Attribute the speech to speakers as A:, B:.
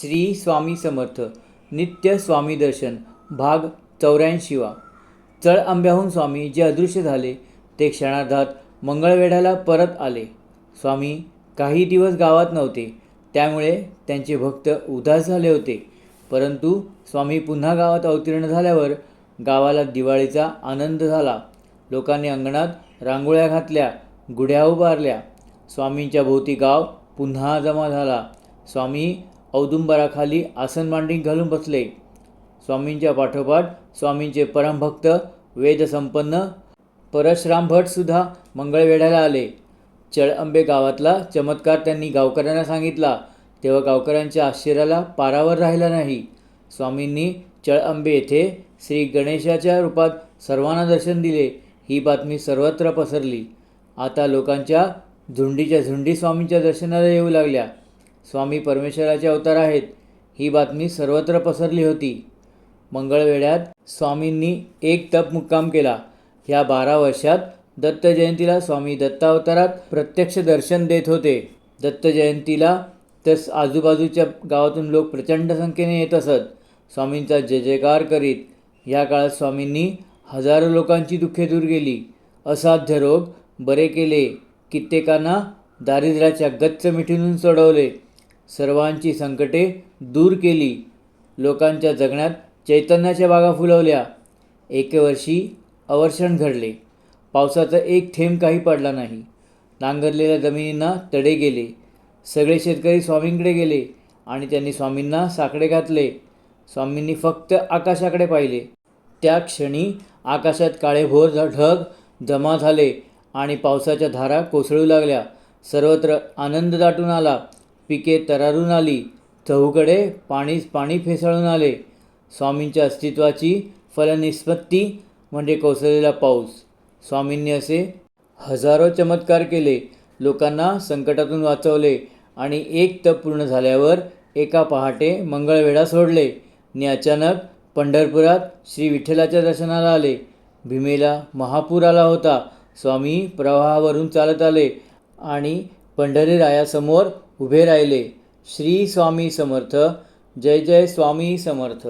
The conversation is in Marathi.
A: श्री स्वामी समर्थ. नित्य स्वामी दर्शन भाग चौऱ्याऐंशीवा. चळ आंब्याहून स्वामी जे अदृश्य झाले ते क्षणार्धात मंगळवेढ्याला परत आले. स्वामी काही दिवस गावात नव्हते त्यामुळे त्यांचे भक्त उदास झाले होते. परंतु स्वामी पुन्हा गावात अवतीर्ण झाल्यावर गावाला दिवाळीचा आनंद झाला. लोकांनी अंगणात रांगोळ्या घातल्या गुढ्या उभारल्या. स्वामींच्या भोवती गाव पुन्हा जमा झाला. स्वामी औदुंबराखाली आसन मांडी घालून बसले. स्वामींच्या पाठोपाठ स्वामींचे परमभक्त वेदसंपन्न परशराम भटसुद्धा मंगळवेढ्याला आले. चळअंबे गावातला चमत्कार त्यांनी गावकऱ्यांना सांगितला. तेव्हा गावकऱ्यांच्या आश्चर्याला पारावर राहिला नाही. स्वामींनी चळअंबे येथे श्री गणेशाच्या रूपात सर्वांना दर्शन दिले. ही बातमी सर्वत्र पसरली. आता लोकांच्या झुंडीच्या झुंडी स्वामींच्या दर्शनाला येऊ लागल्या. स्वामी परमेश्वराचे अवतार आहेत ही बातमी सर्वत्र पसरली होती. मंगळवेढ्यात स्वामींनी एक तप मुक्काम केला. ह्या बारा वर्षात दत्त जयंतीला स्वामी दत्तावतारात प्रत्यक्ष दर्शन देत होते. दत्त जयंतीला तस आजूबाजूच्या गावातून लोक प्रचंड संख्येने येत असत. स्वामींचा जय जयकार करीत ह्या काळात स्वामींनी हजारो लोकांची दुःखे दूर केली. असाध्य रोग बरे केले. कित्येकांना दारिद्र्याच्या गच्च मिठीतून सोडवले. सर्वांची संकटे दूर केली. लोकांच्या जगण्यात चैतन्याच्या बागा फुलवल्या. एके वर्षी अवर्षण घडले. पावसाचा एक थेंब काही पडला नाही. नांगरलेल्या जमिनींना तडे गेले. सगळे शेतकरी स्वामींकडे गेले आणि त्यांनी स्वामींना साकडे घातले. स्वामींनी फक्त आकाशाकडे पाहिले. त्या क्षणी आकाशात काळेभोर ढग जमा झाले आणि पावसाच्या धारा कोसळू लागल्या. सर्वत्र आनंद दाटून आला. पिके तरारून आली. चहूकडे पाणीच पाणी फेसाळून आले. स्वामींच्या अस्तित्वाची फलनिस्पत्ती म्हणजे कोसळलेला पाऊस. स्वामींनी असे हजारो चमत्कार केले. लोकांना संकटातून वाचवले आणि एक तप पूर्ण झाल्यावर एका पहाटे मंगळवेढा सोडले. आणि अचानक पंढरपुरात श्री विठ्ठलाच्या दर्शनाला आले. भीमेला महापूर आला होता. स्वामी प्रवाहावरून चालत आले आणि पंढरीरायासमोर उभे राहिले. श्री स्वामी समर्थ. जय जय स्वामी समर्थ.